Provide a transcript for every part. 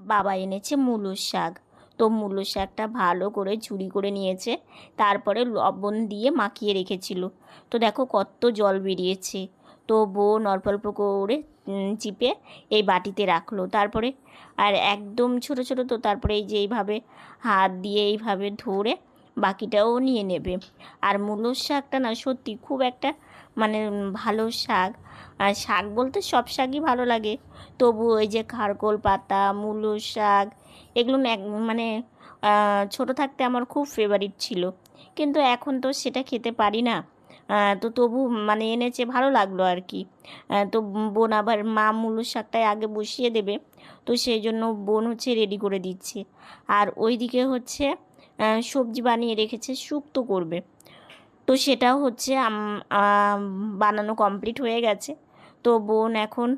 বাবা এনেছে মূলোর শাক। তো মূলোর শাকটা ভালো করে ঝুড়ি করে নিয়েছে। তারপরে লবণ দিয়ে মাখিয়ে রেখেছিল। তো দেখো কত জল বেরিয়েছে। তো বোন অল্প অল্প করে চিপে এই বাটিতে রাখল। তারপরে আর একদম ছোট ছোট তো, তারপরে এই যে এইভাবে হাত দিয়ে এইভাবে ধরে বাকিটাও নিয়ে নেবে। আর মূলোর শাকটা না সত্যি খুব একটা মানে ভালো শাক। আর শাক বলতে সব শাকই ভালো লাগে। তবু ওই যে খারকোল পাতা, মূলো শাক, এগুলো মানে ছোট থাকতে আমার খুব ফেভারিট ছিল। কিন্তু এখন তো সেটা খেতে পারি না। তো তবু মানে এনেছে, ভালো লাগল আর কি। তো বোন আবার মা মূলো শাকটাই আগে বসিয়ে দেবে। তো সেই জন্য বোন হচ্ছে রেডি করে দিচ্ছে। আর ওইদিকে হচ্ছে সবজি বানিয়ে রেখেছে, শুক্তো করবে। তো সেটাও হচ্ছে বানানো কমপ্লিট হয়ে গেছে। তো বোন এখন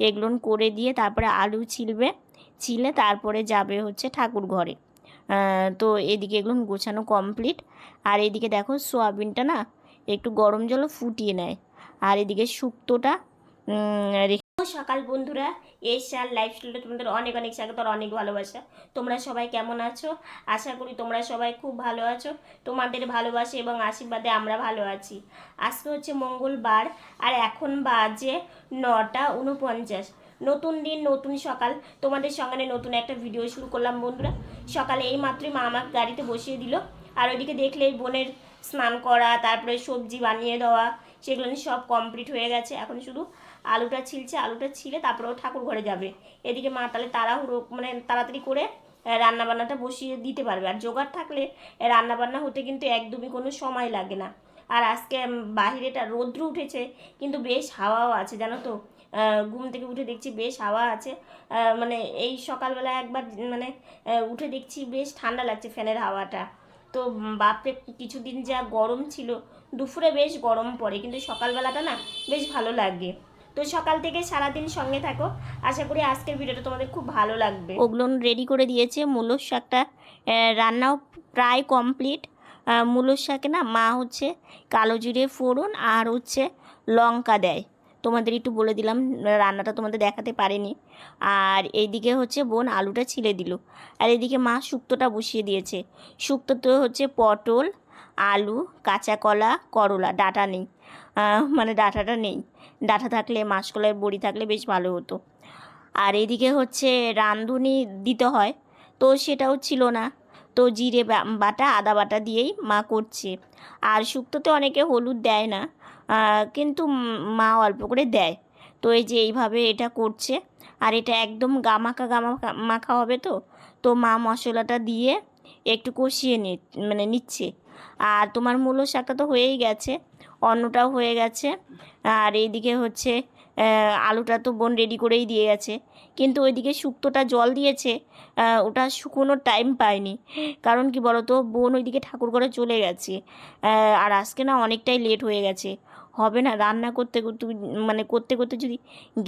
এগুলো করে দিয়ে তারপরে আলু ছিলবে, ছিলে তারপরে যাবে হচ্ছে ঠাকুর ঘরে। তো এদিকে এগুলো গোছানো কমপ্লিট আর এদিকে দেখো সোয়াবিনটা না একটু গরম জলে ফুটিয়ে নেয়। আর এদিকে শুক্তোটা সকাল বন্ধুরা এশিয়ার লাইফস্টাইলটা তোমাদের অনেক অনেক স্বাগত আর অনেক ভালোবাসা। তোমরা সবাই কেমন আছো? আশা করি তোমরা সবাই খুব ভালো আছো। তোমাদের ভালোবাসা এবং আশীর্বাদে আমরা ভালো আছি। আজকে হচ্ছে মঙ্গলবার আর এখন বাজে নটা উনপঞ্চাশ। নতুন দিন, নতুন সকাল। তোমাদের সঙ্গে নতুন একটা ভিডিও শুরু করলাম বন্ধুরা। সকালে এই মাত্রই মা আমাকে গাড়িতে বসিয়ে দিল। আর ওইদিকে দেখলে বোনের স্নান করা, তারপরে সবজি বানিয়ে দেওয়া, সেগুলো সব কমপ্লিট হয়ে গেছে। এখন শুধু আলুটা ছিলছে, আলুটা ছিলে তারপরে ও ঠাকুর ঘরে যাবে। এদিকে মা তাহলে তাড়াহুড়ো মানে তাড়াতাড়ি করে রান্নাবান্নাটা বসিয়ে দিতে পারবে। আর জোগাড় থাকলে রান্নাবান্না হতে কিন্তু একদমই কোনো সময় লাগে না। আর আজকে বাহিরেটা রৌদ্র উঠেছে, কিন্তু বেশ হাওয়াও আছে, জানো তো? ঘুম থেকে উঠে দেখছি বেশ হাওয়া আছে। মানে এই সকালবেলা একবার মানে উঠে দেখছি বেশ ঠান্ডা লাগছে ফ্যানের হাওয়াটা। তো বাপরে, কিছুদিন যা গরম ছিল, দুপুরে বেশ গরম পড়ে, কিন্তু সকালবেলাটা না বেশ ভালো লাগে। তো সকাল থেকে সারাদিন সঙ্গে থাকো। আশা করি আজকের ভিডিওটা তোমাদের খুব ভালো লাগবে। ওগুলো রেডি করে দিয়েছে। মূলোর শাকটা রান্নাও প্রায় কমপ্লিট মূলোর শাকে না মা হচ্ছে কালো জিরে ফোড়ন আর হচ্ছে লঙ্কা দেয়। তোমাদের একটু বলে দিলাম, রান্নাটা তোমাদের দেখাতে পারেনি। আর এইদিকে হচ্ছে বোন আলুটা ছিলে দিল। আর এদিকে মা শুক্তোটা বসিয়ে দিয়েছে। শুক্তোতে হচ্ছে পটল, আলু, কাঁচা কলা, করলা, ডাটা নেই। মানে ডাটাটা নেই। ডাটা থাকলে মাসকলাইয়ের বড়ি থাকলে বেশ ভালো হতো। আর এদিকে হচ্ছে রাঁধুনি দিতে হয়, তো সেটাও ছিল না। তো জিরে বাটা, আদা বাটা দিয়েই মা করছে। আর শুক্তোতে অনেকে হলুদ দেয় না কিন্তু মা অল্প করে দেয়। তো এই যে এইভাবে এটা করছে, আর এটা একদম গামাখা গামাখা, মাখা হবে তো? তো মা মশলাটা দিয়ে একটু কষিয়ে নি মানে নিচ্ছে। আর তোমার মূল শাকটা তো হয়েই গেছে, অন্নটাও হয়ে গেছে। আর এইদিকে হচ্ছে আলুটা তো বোন রেডি করেই দিয়ে গেছে। কিন্তু ওইদিকে শুক্তোটা জল দিয়েছে ওটা শুকোনোর টাইম পায়নি। কারণ কি বলতো? বোন ওইদিকে ঠাকুর করে চলে গেছে আর আজকে না অনেকটাই লেট হয়ে গেছে। হবে না। রান্না করতে করতে মানে করতে করতে যদি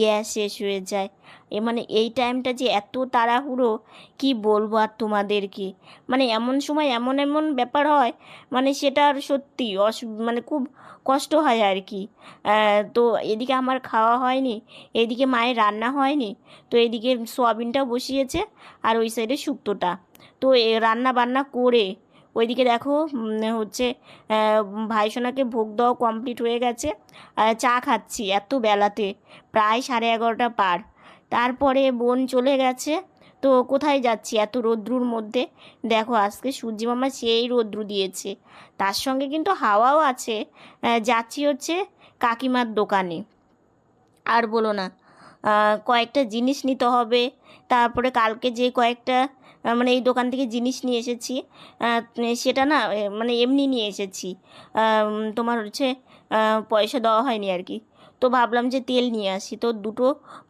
গ্যাস শেষ হয়ে যায়, এ মানে এই টাইমটা যে এত তাড়াহুড়ো, কি বলব আর তোমাদেরকে? মানে এমন সময় এমন এমন ব্যাপার হয় মানে সেটা আর সত্যি অসু মানে খুব কষ্ট হয় আর কি। তো এদিকে আমার খাওয়া হয়নি, এদিকে মায়ের রান্না হয়নি, তো এদিকে সোয়াবিনটা বসিয়েছে, আর ওই সাইডে শুক্তোটা। তো রান্না বান্না করে ওইদিকে দেখো হচ্ছে ভাইসোনাকে ভোগ দেওয়া কমপ্লিট হয়ে গেছে। চা খাচ্ছি এত বেলাতে, প্রায় সাড়ে এগারোটা পার। তারপরে বোন চলে গেছে, তো কোথায় যাচ্ছি এত রৌদ্রুর মধ্যে? দেখো, আজকে সূর্যি মামা সেই রৌদ্রু দিয়েছে। তার সঙ্গে কিন্তু হাওয়াও আছে। যাচ্ছি হচ্ছে কাকিমার দোকানে। আর বলো না কয়েকটা জিনিস নিতে হবে। তারপরে কালকে যে কয়েকটা মানে এই দোকান থেকে জিনিস নিয়ে এসেছি। সেটা না মানে এমনি নিয়ে এসেছি। তোমার হচ্ছে পয়সা দেওয়া হয়নি আর কি। তো ভাবলাম যে তেল নিয়ে আসি। তো দুটো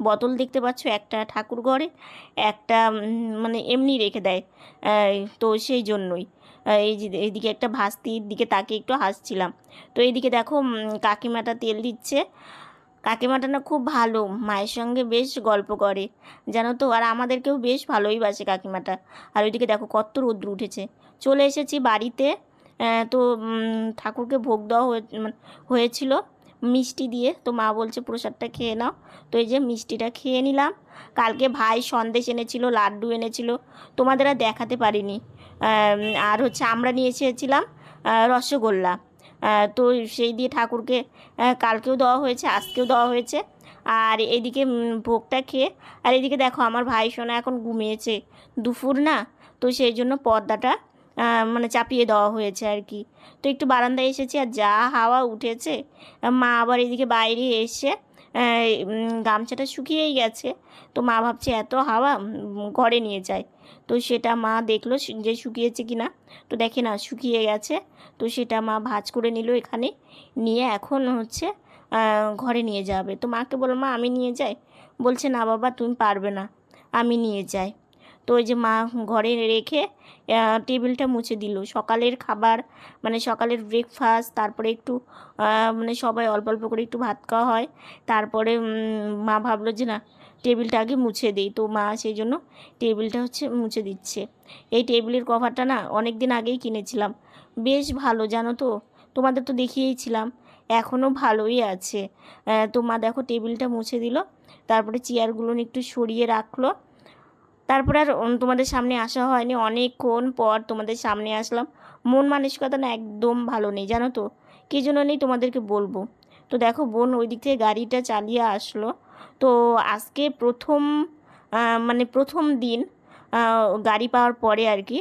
বোতল দেখতে পাচ্ছ, একটা ঠাকুর ঘরে একটা মানে এমনি রেখে দেয়। তো সেই জন্যই। এই যে এইদিকে একটা ভাস্তির দিকে তাকে একটু হাসছিলাম। তো এইদিকে দেখো কাকিমাটা তেল দিচ্ছে। কাকিমাটা না খুব ভালো, মায়ের সঙ্গে বেশ গল্প করে, জানো তো? আর আমাদেরকেও বেশ ভালোই বাসে কাকিমাটা। আর ওইদিকে দেখো কত রৌদ্র উঠেছে। চলে এসেছি বাড়িতে। তো ঠাকুরকে ভোগ দেওয়া মানে হয়েছিল মিষ্টি দিয়ে। তো মা বলছে, প্রসাদটা খেয়ে নাও। তো এই যে মিষ্টিটা খেয়ে নিলাম। কালকে ভাই সন্দেশ এনেছিল, লাড্ডু এনেছিল। তোমাদের আর দেখাতে পারিনি। আর হচ্ছে আমরা নিয়ে এসেছিলাম রসগোল্লা। তো সেই দিয়ে ঠাকুরকে কালকেও দেওয়া হয়েছে, আজকেও দেওয়া হয়েছে। আর এদিকে ভোগটা খেয়ে, আর এদিকে দেখো আমার ভাই সোনা এখন ঘুমিয়েছে দুপুর না, তো সেই জন্য পর্দাটা মানে চাপিয়ে দেওয়া হয়েছে আর কি। তো একটু বারান্দায় এসেছি আর যা হাওয়া উঠেছে, মা আবার এদিকে বাইরে এসে গামছাটা শুকিয়েই গেছে। তো মা ভাবছে, এত হাওয়া ঘরে নিয়ে যায় তো সেটা মা দেখল যে শুকিয়েছে কি না তো দেখে না, শুকিয়ে গেছে। তো সেটা মা ভাজ করে নিল এখানে। নিয়ে এখন হচ্ছে ঘরে নিয়ে যাবে। তো মাকে বলল, মা, আমি নিয়ে যাই? বলছে, না বাবা, তুমি পারবে না। আমি নিয়ে যাই। তো ওই যে মা ঘরে রেখে টেবিলটা মুছে দিল। সকালের খাবার মানে সকালের ব্রেকফাস্ট তারপরে একটু মানে সবাই অল্প অল্প করে একটু ভাত খাওয়া হয়। তারপরে মা ভাবলো যে না, টেবিলটা আগে মুছে দিই। তো মা সেই জন্য টেবিলটা হচ্ছে মুছে দিচ্ছে। এই টেবিলের কভারটা না অনেক দিন আগেই কিনেছিলাম। বেশ ভালো, জানো তো? তোমাদের তো দেখিয়েছিলাম। এখনও ভালোই আছে। তো মা দেখো টেবিলটা মুছে দিল। তারপরে চেয়ারগুলো একটু সরিয়ে রাখল। তারপরে আর তোমাদের সামনে আসা হয়নি। অনেকক্ষণ পর তোমাদের সামনে আসলাম। মন মানসিকতা না একদম ভালো নেই, জানো তো? কী জন্য নেই তোমাদেরকে বলব? তো দেখো বোন ওই দিক থেকে গাড়িটা চালিয়ে আসলো। তো আজকে প্রথম মানে প্রথম দিন গাড়ি পাওয়ার পরে আর কি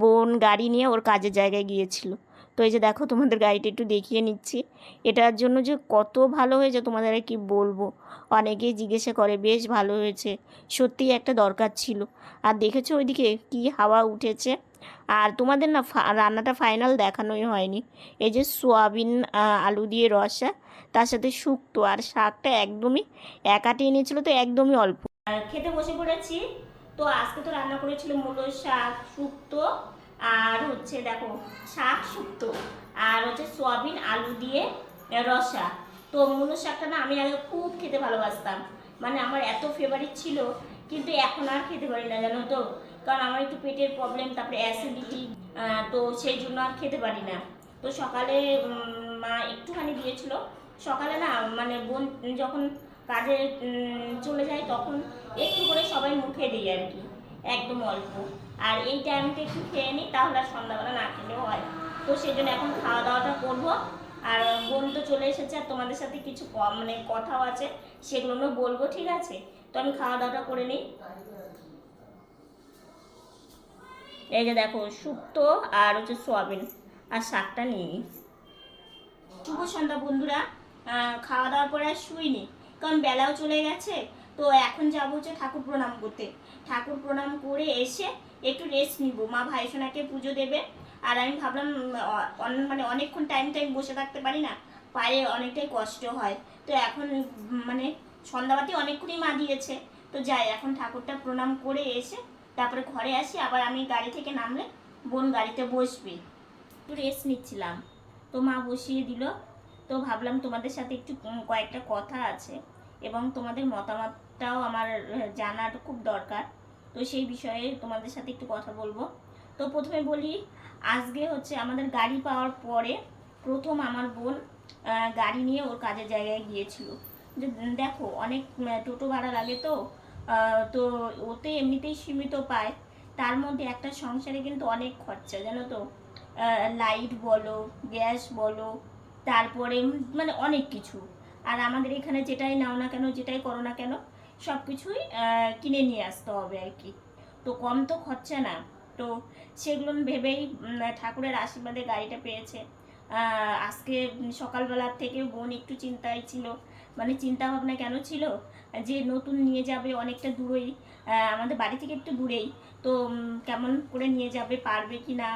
বোন গাড়ি নিয়ে ওর কাজের জায়গায় গিয়েছিল। তো এই যে দেখো তোমাদের গাড়িটা একটু দেখিয়ে নিচ্ছি। এটার জন্য যে কত ভালো হয়েছে তোমাদের আর কি বলব। অনেকেই জিজ্ঞাসা করে, বেশ ভালো হয়েছে। সত্যিই একটা দরকার ছিল। আর দেখেছ ওইদিকে কি হাওয়া উঠেছে? আর তোমাদের না রান্নাটা ফাইনাল দেখানোই হয়নি। এই যে সোয়াবিন আলু দিয়ে রসা, তার সাথে শুক্তো আর শাকটা একদমই একাটি এনেছিল তো একদমই অল্প। খেতে বসে পড়েছি। তো আজকে তো রান্না করেছিল মূলো শাক, শুক্তো আর হচ্ছে দেখো শাক শুক্তো, আর হচ্ছে সোয়াবিন, আলু দিয়ে রসা। তো মূলো শাকটা না আমি আগে খুব খেতে ভালোবাসতাম। মানে আমার এত ফেভারিট ছিল, কিন্তু এখন আর খেতে পারি না, জানো তো? কারণ আমার একটু পেটের প্রবলেম তারপরে অ্যাসিডিটি তো সেই জন্য আর খেতে পারি না। তো সকালে মা একটুখানি দিয়েছিল। সকালে না মানে বোন যখন কাজে চলে যায় তখন একটু করে সবাই মুখে দিই আর কি, একদম অল্প। আর এই টাইমটা একটু খেয়ে নিই তাহলে আর সন্ধ্যাবেলা না খেলেও হয়। তো সেই জন্য এখন খাওয়া দাওয়াটা করব। আর বোন তো চলে এসেছে, আর তোমাদের সাথে কিছু মানে কথাও আছে, সেগুলো বলব, ঠিক আছে? তো আমি খাওয়া দাওয়াটা করে নিই। এই যে দেখো শুক্তো আর হচ্ছে সোয়াবিন আর শাকটা নিয়ে নিই শুভ সন্ধ্যা বন্ধুরা। খাওয়া দাওয়ার পরে আর শুইনি, কারণ বেলাও চলে গেছে। তো এখন যাব হচ্ছে ঠাকুর প্রণাম করতে। ঠাকুর প্রণাম করে এসে একটু রেস্ট নিব। মা ভাইসোনাকে পুজো দেবে। আর আমি ভাবলাম মানে অনেকক্ষণ টাইম টাইম বসে থাকতে পারি না। পায়ে অনেকটাই কষ্ট হয়। তো এখন মানে সন্ধ্যাবাতি অনেকক্ষণই মা দিয়েছে। তো যাই, এখন ঠাকুরটা প্রণাম করে এসে তারপরে ঘরে আসি। আবার আমি গাড়ি থেকে নামলে বোন গাড়িতে বসবে। একটু রেস্ট নিচ্ছিলাম। তো মা বসিয়ে দিল। তো ভাবলাম তোমাদের সাথে একটু কয়েকটা কথা আছে। এবং তোমাদের মতামতটাও আমার জানার খুব দরকার। তো সেই বিষয়ে তোমাদের সাথে একটু কথা বলব। তো প্রথমে বলি, আজকে হচ্ছে আমাদের গাড়ি পাওয়ার পরে প্রথম আমার বোন গাড়ি নিয়ে ওর কাজের জায়গায় গিয়েছিল। যে দেখো, অনেক টোটো ভাড়া লাগে তো তো ওতে এমনিতেই সীমিত পায়। তার মধ্যে একটা সংসারে কিন্তু অনেক খরচা, জানো তো? লাইট বলো গ্যাস বলো, তারপরে মানে অনেক কিছু। আর আমাদের এখানে যেটাই নাও না কেন, যেটাই করো না কেন সব কিছুই কিনে নিয়ে আসতে হবে আর কি। তো কম তো খরচা না। তো সেগুলো ভেবেই ঠাকুরের আশীর্বাদে গাড়িটা পেয়েছে। আজকে সকালবেলার থেকে বোন একটু চিন্তায় ছিল। মানে চিন্তা ভাবনা কেন ছিল? যে নতুন নিয়ে যাবে অনেকটা দূরেই আমাদের বাড়ি থেকে একটু দূরেই। তো কেমন করে নিয়ে যাবে, পারবে কি না?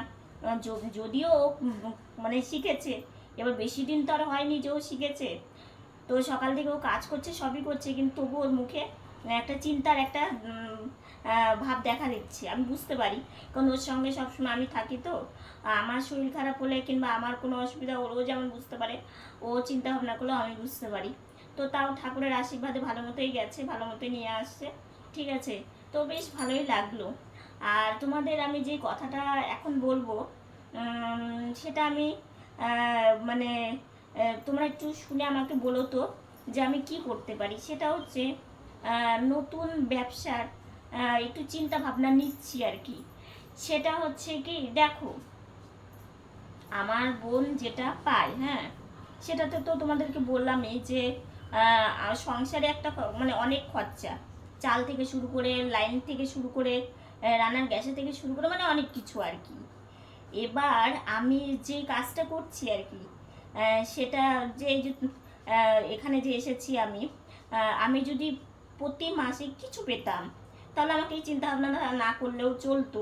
যদিও মানে শিখেছে। এবার বেশি দিন তো আর হয়নি যে ও শিখেছে। তো সকাল থেকে ও কাজ করছে, সবই করছে, কিন্তু তবু ওর মুখে একটা চিন্তার একটা ভাব দেখা দিচ্ছে। আমি বুঝতে পারি। কারণ ওর সঙ্গে সবসময় আমি থাকি তো। আমার শরীর খারাপ হলে কিংবা আমার কোনো অসুবিধা ওরও যেমন বুঝতে পারে, ও চিন্তা ভাবনা করলেও আমি বুঝতে পারি। তো তাও ঠাকুরের আশীর্বাদে ভালো মতোই গেছে, ভালো মতোই নিয়ে আসছে। ঠিক আছে? তো বেশ ভালোই লাগল। আর তোমাদের আমি যে কথাটা এখন বলব সেটা আমি মানে তোমরা একটু শুনে আমাকে বলো তো যে আমি কি করতে পারি? সেটা হচ্ছে নতুন ব্যবসার একটু চিন্তা ভাবনা নিচ্ছি আর কি। সেটা হচ্ছে কি, দেখো, আমার বোন যেটা পায় হ্যাঁ সেটাতে তো তোমাদেরকে বললামই যে সংসারে একটা মানে অনেক খরচা। চাল থেকে শুরু করে, লাইন থেকে শুরু করে রান্নার গ্যাসে থেকে শুরু করে মানে অনেক কিছু আর কি। এবার আমি যে কাজটা করছি আর কি সেটা যে এখানে যে এসেছি আমি আমি যদি প্রতি মাসে কিছু পেতাম, তাহলে আমাকে এই চিন্তা ভাবনা না করলেও চলতো।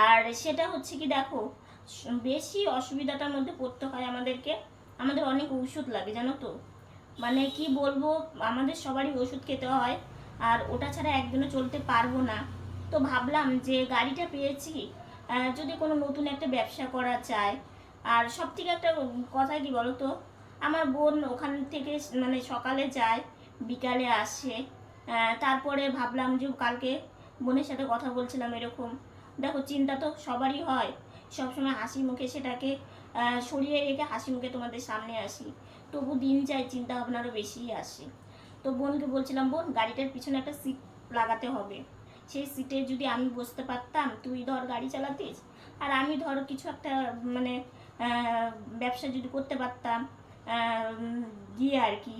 আর সেটা হচ্ছে কি, দেখো, বেশি অসুবিধাটার মধ্যে পড়তে হয় আমাদেরকে। আমাদের অনেক ওষুধ লাগে, জানো তো? মানে কি বলব, আমাদের সবারই ওষুধ খেতে হয়, আর ওটা ছাড়া একদিনও চলতে পারব না। তো ভাবলাম যে গাড়িটা পেয়েছি যদি কোনো নতুন একটা ব্যবসা করা চায় আর সব থেকে একটা কথা কি বলো তো আমার বোন ওখান থেকে মানে সকালে যায়, বিকালে আসে। তারপরে ভাবলাম যে কালকে বোনের সাথে কথা বলছিলাম এরকম। দেখো, চিন্তা তো সবারই হয়। সবসময় হাসি মুখে সেটাকে সরিয়ে রেখে হাসি মুখে তোমাদের সামনে আসি। তবু দিন যায়, চিন্তা ভাবনারও বেশিই আসে। তো বোনকে বলছিলাম, বোন, গাড়িটার পিছনে একটা সিট লাগাতে হবে। সেই সিটে যদি আমি বসতে পারতাম, তুই ধর গাড়ি চালাতিস। আর আমি ধর কিছু একটা মানে ব্যবসা যদি করতে পারতাম গিয়ে আর কি।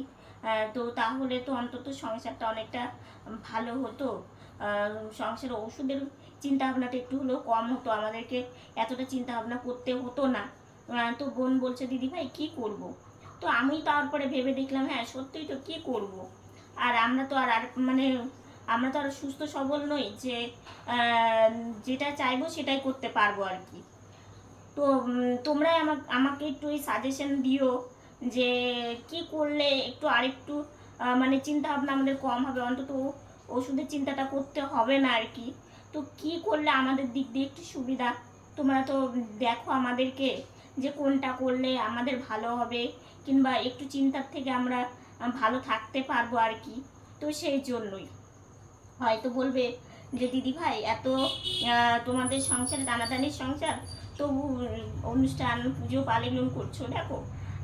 তো তাহলে তো অন্তত সংসারটা অনেকটা ভালো হতো। সংসারে ওষুধের চিন্তা ভাবনাটা একটু হলেও কম হতো। আমাদেরকে এতটা চিন্তা ভাবনা করতে হতো না। তো বোন বলছে, দিদি ভাই, কী করব? তো আমি তারপরে ভেবে দেখলাম হ্যাঁ সত্যিই তো কী করব? আর আমরা তো আর মানে আমরা তো আর সুস্থ সবল নই যে যেটা চাইব সেটাই করতে পারব আর কি। তো তোমরাই আমাকে আমাকে একটু এই সাজেশন দিও যে কি করলে একটু আরেকটু মানে চিন্তা ভাবনা আমাদের কম হবে। অন্তত ওষুধের চিন্তাটা করতে হবে না আর কি। তো কি করলে আমাদের দিক দিয়ে একটু সুবিধা? তোমরা তো দেখো আমাদেরকে যে কোনটা করলে আমাদের ভালো হবে, কিংবা একটু চিন্তার থেকে আমরা ভালো থাকতে পারব আর কি। তো সেই জন্যই। হয়তো বলবে যে, দিদি ভাই, এত তোমাদের সংসার টানাটানির সংসার? তবু অনুষ্ঠান, পুজো পালিগুলো করছ, দেখো,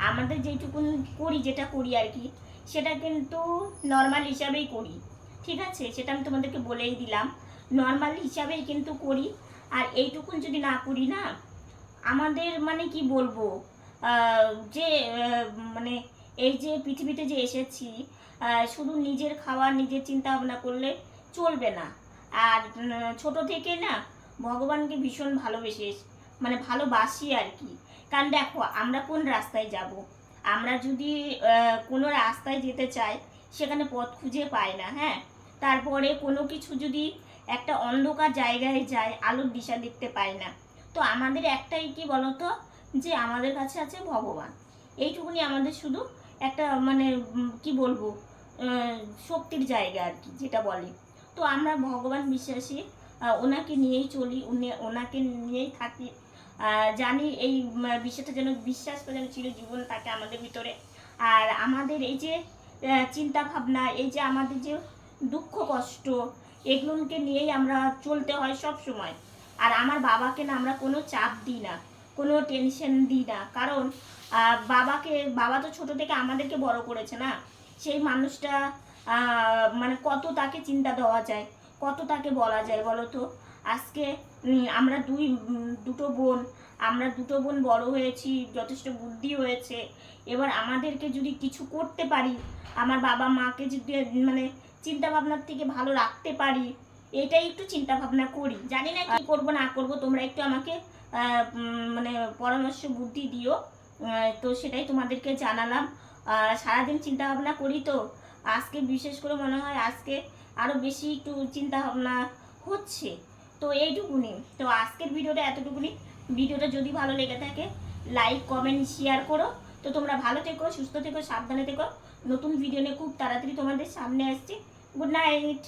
আমাদের যেটুকুন করি, যেটা করি আর কি, সেটা কিন্তু নর্মাল হিসাবেই করি, ঠিক আছে? সেটা আমি তোমাদেরকে বলেই দিলাম। নর্মাল হিসাবেই কিন্তু করি, আর এইটুকুন যদি না করি না, আমাদের মানে কি বলব যে মানে এই যে পৃথিবীতে যে এসেছি শুধু নিজের খাওয়া, নিজের চিন্তা ভাবনা করলে চলবে না। আর ছোট থেকে না, ভগবানকে ভীষণ ভালোবেসে মানে ভালোবাসি আর কি কারণ দেখো, আমরা কোন রাস্তায় যাব? আমরা যদি কোনো রাস্তায় যেতে চাই, সেখানে পথ খুঁজে পাই না হ্যাঁ? তারপরে কোনো কিছু যদি একটা অন্ধকার জায়গায় যায় আলোর দিশা দেখতে পাই না। তো আমাদের একটাই কি বলতো? যে আমাদের কাছে আছে ভগবান। এইটুকুনি আমাদের শুধু একটা মানে কি বলব? শক্তির জায়গা আর কি যেটা বলে। তো আমরা ভগবান বিশ্বাসী ওনাকে নিয়েই চলি, উনি, ওনাকে নিয়েই থাকি। জানি এই বিষয়টা যেন বিশ্বাসটা যেন চিরজীবন থাকে আমাদের ভিতরে। আর আমাদের এই যে চিন্তা ভাবনা এই যে আমাদের যে দুঃখ, কষ্ট, এগুলোকে নিয়েই আমরা চলতে হয় সব সময়। আর আমার বাবাকে না আমরা কোনো চাপ দিই না, কোনো টেনশন দিই না। কারণ বাবাকে, বাবা তো ছোট থেকে আমাদেরকে বড় করেছে না? সেই মানুষটা মানে কত তাকে চিন্তা দেওয়া যায়, কত তাকে বলা যায় বলো তো? আজকে আমরা দুই দুটো বোন, আমরা দুটো বোন বড় হয়েছি, যথেষ্ট বুদ্ধি হয়েছে। এবার আমাদেরকে যদি কিছু করতে পারি, আমার বাবা মাকে যদি মানে চিন্তা ভাবনার থেকে ভালো রাখতে পারি, এটাই একটু চিন্তা ভাবনা করি। জানি না কি করব, না করব, তোমরা একটু আমাকে মানে পরামর্শ, বুদ্ধি দিও। তো সেটাই তোমাদেরকে জানালাম। সারাদিন চিন্তা ভাবনা করি তো। আজকে বিশেষ করে মনে হয় আজকে আরও বেশি একটু চিন্তা ভাবনা হচ্ছে। তো এইটুকুনি। তো আজকের ভিডিওটা এতটুকুনি। ভিডিওটা যদি ভালো লেগে থাকে লাইক কমেন্ট শেয়ার করো। তো তোমরা ভালো থেকো, সুস্থ থেকো, সাবধানে থেকো। নতুন ভিডিও নিয়ে খুব তাড়াতাড়ি তোমাদের সামনে আসছি। Good night